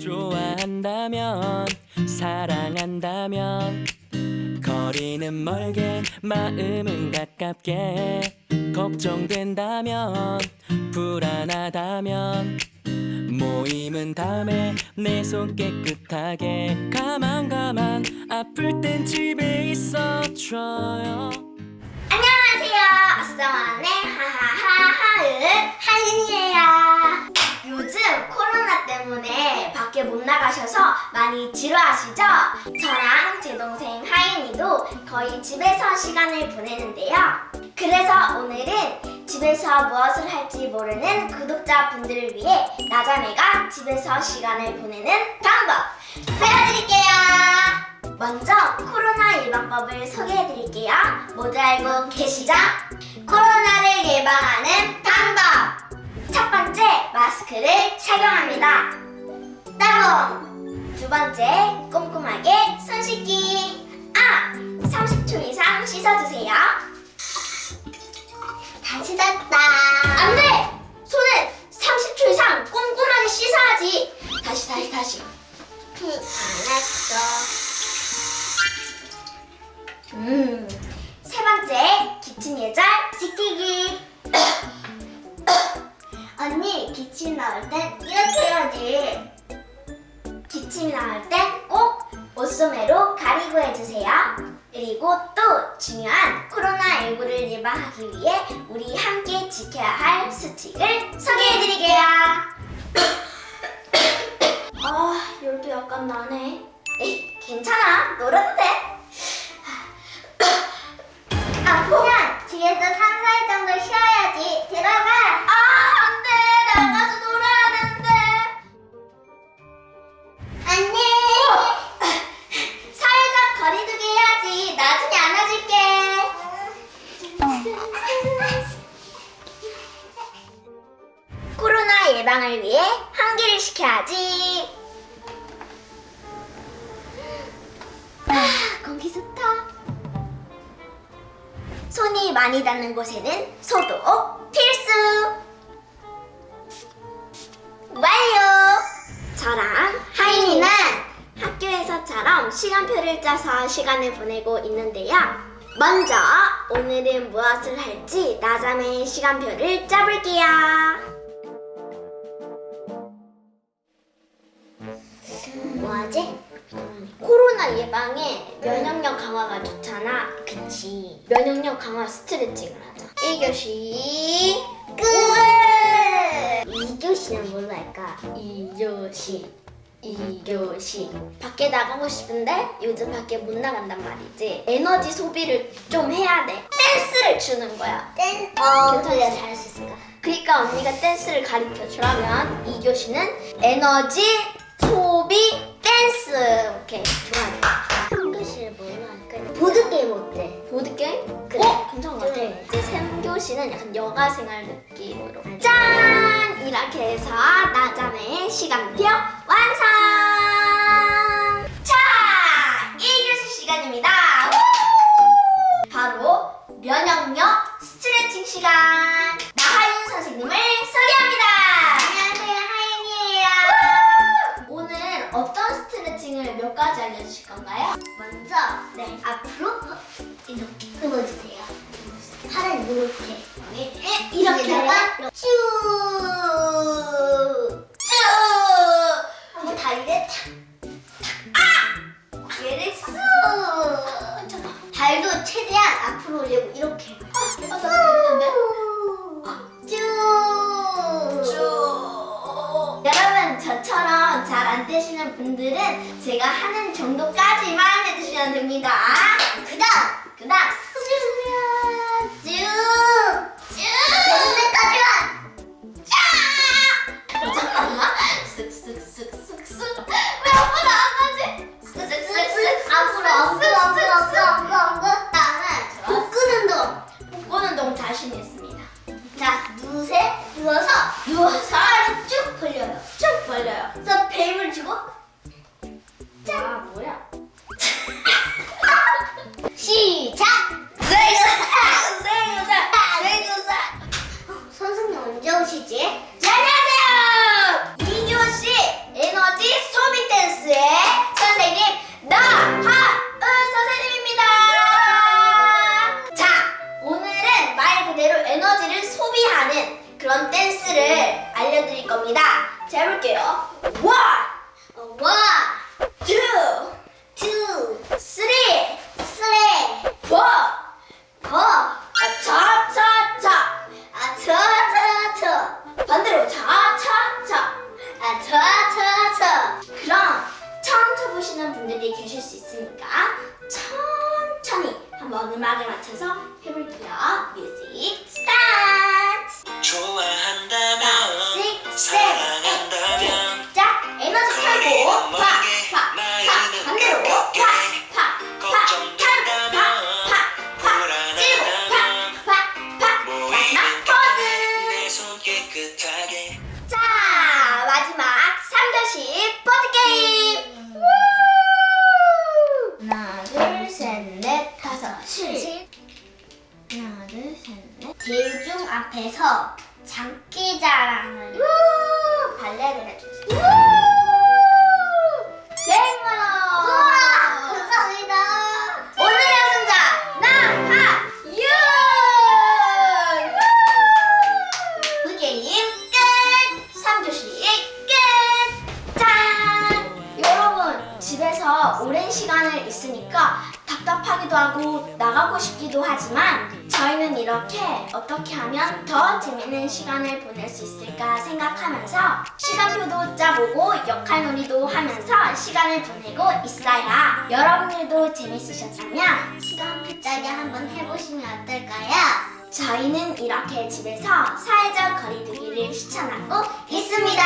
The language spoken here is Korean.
좋아한다면 사랑한다면 거리는 멀게 마음은 가깝게 걱정된다면 불안하다면 모임은 다음에 내 손 깨끗하게 가만 가만 아플 땐 집에 있어줘요 안녕하세요. 아싸만의 하하하하은 하윤이에요. 요즘 코로나 때문에 밖에 못 나가셔서 많이 지루하시죠? 저랑 제 동생 하윤이도 거의 집에서 시간을 보내는데요. 그래서 오늘은 집에서 무엇을 할지 모르는 구독자분들을 위해 나자매가 집에서 시간을 보내는 방법 보여드릴게요. 먼저 코로나 예방법을 소개해드릴게요. 모두 알고 계시죠? 코로나를 예방하는 방법! 씻었다. 안 돼! 손은 30초 이상 꼼꼼하게 씻어야지. 다시, 다시, 다시. 알았어. 음. 세 번째, 기침 예절 지키기. 언니, 기침 나올 땐 이렇게 해야지. 기침이 나올 땐 꼭 옷소매로 가리고 해주세요. 그리고 또 중요한 코로나 19를 예방하기 위해 우리 함께 지켜야 할 수칙을 소개해드릴게요. 아, 열도 약간 나네. 에이, 괜찮아. 놀아도 돼. 아프면 뒤에서 3, 4일 정도 쉬어야지. 예방을 위해 환기를 시켜야지. 아, 공기 좋다. 손이 많이 닿는 곳에는 소독 필수. 완료. 저랑 하인이는 학교에서처럼 시간표를 짜서 시간을 보내고 있는데요. 먼저 오늘은 무엇을 할지 나자매의 시간표를 짜볼게요. 뭐하지? 코로나 예방에 면역력 강화가 좋잖아. 그치. 면역력 강화 스트레칭을 하자. 1교시 끝! 2교시는 뭘로 할까? 2교시 2교시 밖에 나가고 싶은데 요즘 밖에 못 나간단 말이지 에너지 소비를 좀 해야 돼 댄스를 추는 거야 댄스? 어 그래 잘할 수 있을까? 그러니까 언니가 댄스를 가르쳐 주라면 2교시는 에너지 소비 3교시는 약간 여가 생활 느낌으로 짠! 이렇게 해서 나자매의 시간표 완성! 자! 1교시 시간입니다 우! 바로 면역력 스트레칭 시간 나하윤 선생님을 소개합니다 안녕하세요 하윤이에요 오늘 어떤 스트레칭을 몇 가지 알려주실 건가요? 먼저 네 앞으로 이렇게 끊어주세요 팔은 이렇게 이렇게다가 쭉 쭉. 한번 다리를 탁, 탁, 아! 얘를 쑥. 발도 최대한 앞으로 올리고 이렇게. 쭉. 쭉. 여러분 저처럼 잘 안 되시는 분들은 제가 하는 정도까지만 해주시면 됩니다. 그다음 그다음 있습니다. 자, 누우세. 누워서 누워서 음악에 맞춰서 해볼게요. 뮤직 칠. 하나, 둘, 셋, 넷. 대중 앞에서 장기자랑을 발레를 해주세요. 백만 우와, 감사합니다. 오늘의 우승자 나하윤. 그 게임 끝. 3교시 끝. 짠. 여러분 집에서 오랜 시간을 있으니까 답답하기도 하고 나가고 싶기도 하지만 저희는 이렇게 어떻게 하면 더 재밌는 시간을 보낼 수 있을까 생각하면서 시간표도 짜보고 역할놀이도 하면서 시간을 보내고 있어요. 여러분들도 재밌으셨다면 시간표 짜기 한번 해보시면 어떨까요? 저희는 이렇게 집에서 사회적 거리두기를 실천하고 있습니다.